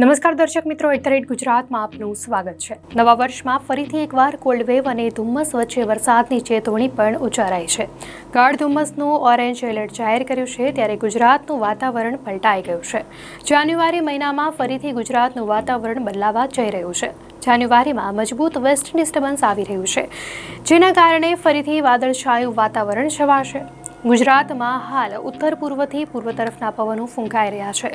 નમસ્કાર દર્શક મિત્રો એટરેટ ગુજરાતમાં આપનું સ્વાગત છે. નવા વર્ષમાં ફરીથી એકવાર કોલ્ડ વેવ અને ધુમ્મસ વચ્ચે વરસાદની ચેતવણી પણ ઉચ્ચારાઈ છે. ગાઢ ધુમ્મસનું ઓરેન્જ એલર્ટ જાહેર કર્યું છે ત્યારે ગુજરાતનું વાતાવરણ પલટાઈ ગયું છે. જાન્યુઆરી મહિનામાં ફરીથી ગુજરાતનું વાતાવરણ બદલાવા જઈ રહ્યું છે. જાન્યુઆરીમાં મજબૂત વેસ્ટ ડિસ્ટર્બન્સ આવી રહ્યું છે. જેના કારણે ફરીથી વાદળછાયું વાતાવરણ છવાશે. ગુજરાતમાં હાલ ઉત્તર પૂર્વથી પૂર્વ તરફના પવનો ફૂંકાઈ રહ્યા છે.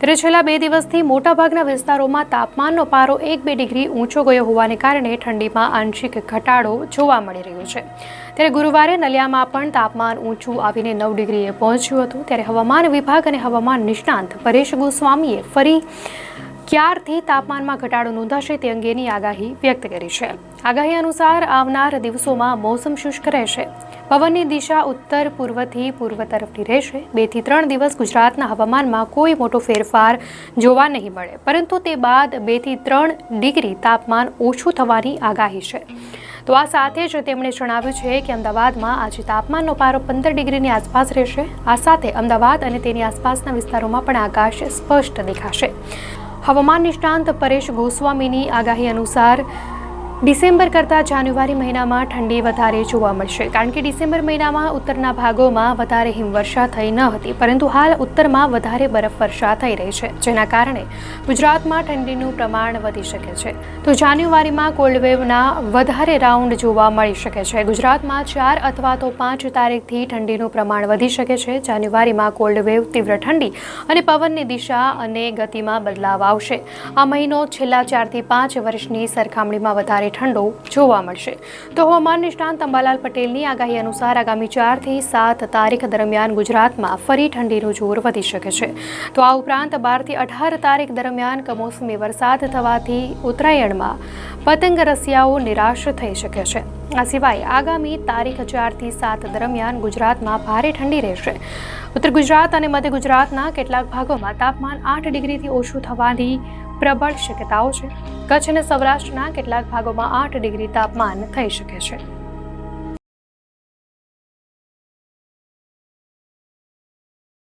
ત્યારે છેલ્લા બે દિવસથી મોટાભાગના વિસ્તારોમાં તાપમાનનો પારો એક બે ડિગ્રી ઊંચો ગયો હોવાને કારણે ઠંડીમાં આંશિક ઘટાડો જોવા મળી રહ્યો છે. ત્યારે ગુરુવારે નલિયામાં પણ તાપમાન ઊંચું આવીને નવ ડિગ્રીએ પહોંચ્યું હતું. ત્યારે હવામાન વિભાગ અને હવામાન નિષ્ણાંત પરેશ ગોસ્વામીએ ફરી ક્યારથી તાપમાનમાં ઘટાડો નોંધાશે તે અંગેની આગાહી વ્યક્ત કરી છે. આગાહી અનુસાર આવનાર દિવસોમાં મોસમ શુષ્ક રહેશે. પવનની દિશા ઉત્તર પૂર્વથી પૂર્વ તરફની રહેશે. બેથી ત્રણ દિવસ ગુજરાતના હવામાનમાં કોઈ મોટો ફેરફાર જોવા નહીં મળે. પરંતુ તે બાદ બેથી ત્રણ ડિગ્રી તાપમાન ઓછું થવાની આગાહી છે. તો આ સાથે જ તેમણે જણાવ્યું છે કે અમદાવાદમાં આજે તાપમાનનો પારો પંદર ડિગ્રીની આસપાસ રહેશે. આ સાથે અમદાવાદ અને તેની આસપાસના વિસ્તારોમાં પણ આકાશ સ્પષ્ટ દેખાશે. હવામાન નિષ્ણાંત પરેશ ગોસ્વામીની આગાહી અનુસાર ડિસેમ્બર કરતાં જાન્યુઆરી મહિનામાં ઠંડી વધારે જોવા મળશે. કારણ કે ડિસેમ્બર મહિનામાં ઉત્તરના ભાગોમાં વધારે હિમવર્ષા થઈ ન હતી, પરંતુ હાલ ઉત્તરમાં વધારે બરફવર્ષા થઈ રહી છે, જેના કારણે ગુજરાતમાં ઠંડીનું પ્રમાણ વધી શકે છે. તો જાન્યુઆરીમાં કોલ્ડ વેવના વધારે રાઉન્ડ જોવા મળી શકે છે. ગુજરાતમાં ચાર અથવા તો પાંચ તારીખથી ઠંડીનું પ્રમાણ વધી શકે છે. જાન્યુઆરીમાં કોલ્ડ વેવ તીવ્ર ઠંડી અને પવનની દિશા અને ગતિમાં બદલાવ આવશે. આ મહિનો છેલ્લા ચારથી પાંચ વર્ષની સરખામણીમાં વધારે ઠંડો જોવા મળશે. તો હવામાન નિષ્ણાંત અંબાલાલ પટેલની આગાહી અનુસાર આગામી ચારથી સાત તારીખ દરમિયાન ગુજરાતમાં ફરી ઠંડીનું જોર વધી શકે છે. તો આ ઉપરાંત બારથી અઢાર તારીખ દરમિયાન કમોસમી વરસાદ થવાથી ઉત્તરાયણમાં પતંગ રસિયાઓ નિરાશ થઈ શકે છે. આ સિવાય આગામી તારીખ ચારથી સાત દરમિયાન ગુજરાતમાં ભારે ઠંડી રહેશે. ઉત્તર ગુજરાત અને મધ્ય ગુજરાતના કેટલાક ભાગોમાં તાપમાન આઠ ડિગ્રીથી ઓછું થવાની પ્રબળ શક્યતાઓ છે. કચ્છ અને સૌરાષ્ટ્રના કેટલાક ભાગોમાં આઠ ડિગ્રી તાપમાન થઈ શકે છે.